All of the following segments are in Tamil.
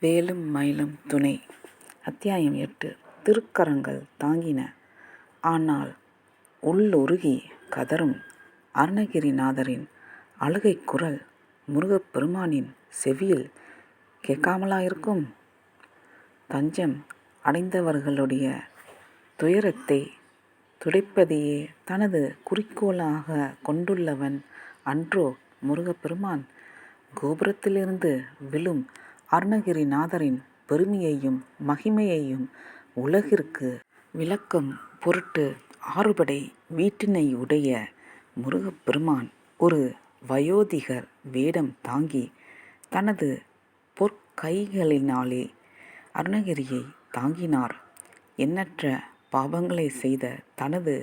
வேலும் மயிலும் துணை. அத்தியாயம் எட்டு. திருக்கரங்கள் தாங்கின. ஆனால் உள்ளொருகி கதறும் அருணகிரிநாதரின் அழுகைக் குரல் முருகப்பெருமானின் செவியில் கேட்காமலாயிருக்கும். தஞ்சம் அடைந்தவர்களுடைய துயரத்தை துடைப்பதையே தனது குறிக்கோளாக கொண்டுள்ளவன் அன்றோ முருகப்பெருமான். கோபுரத்திலிருந்து விழும் அருணகிரிநாதரின் பெருமையையும் மகிமையையும் உலகிற்கு விளக்கும் பொருட்டு ஆறுபடை வீட்டினை உடைய முருகப்பெருமான் ஒரு வயோதிகர் வேடம் தாங்கி தனது பொற்கைகளினாலே அருணகிரியை தாங்கினார். எண்ணற்ற பாவங்களை செய்த தனது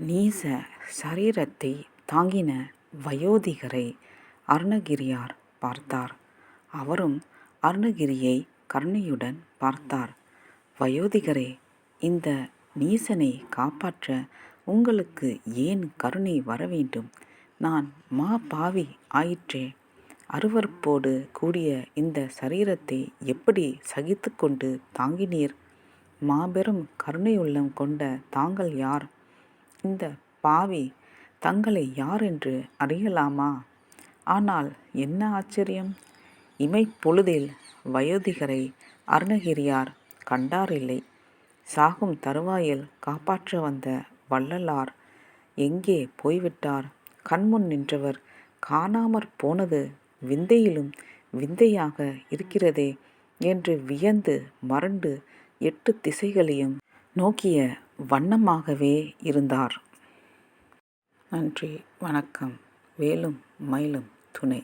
நீச சரீரத்தை தாங்கின வயோதிகரை அருணகிரியார் பார்த்தார். அவரும் அருணகிரியை கருணையுடன் பார்த்தார். வயோதிகரே இந்த நீசனை காப்பாற்ற உங்களுக்கு ஏன் கருணை வரவேண்டும்? நான் மா பாவி ஆயிற்றே. அருவறுப்போடு கூடிய இந்த சரீரத்தை எப்படி சகித்து கொண்டு தாங்கினீர்? மாபெரும் கருணையுள்ளம் கொண்ட தாங்கள் யார்? இந்த பாவி தங்களை யார் என்று அறியலாமா? ஆனால் என்ன ஆச்சரியம்! இமைப்பொழுதில் வயோதிகரை அருணகிரியார் கண்டாரில்லை. சாகும் தருவாயில் காப்பாற்ற வந்த வள்ளலார் எங்கே போய்விட்டார்? கண்முன் நின்றவர் காணாமற் போனது விந்தையிலும் விந்தையாக இருக்கிறதே என்று வியந்து மறண்டு எட்டு திசைகளையும் நோக்கிய வண்ணமாகவே இருந்தார். நன்றி வணக்கம். வேலும் மயிலும் துணை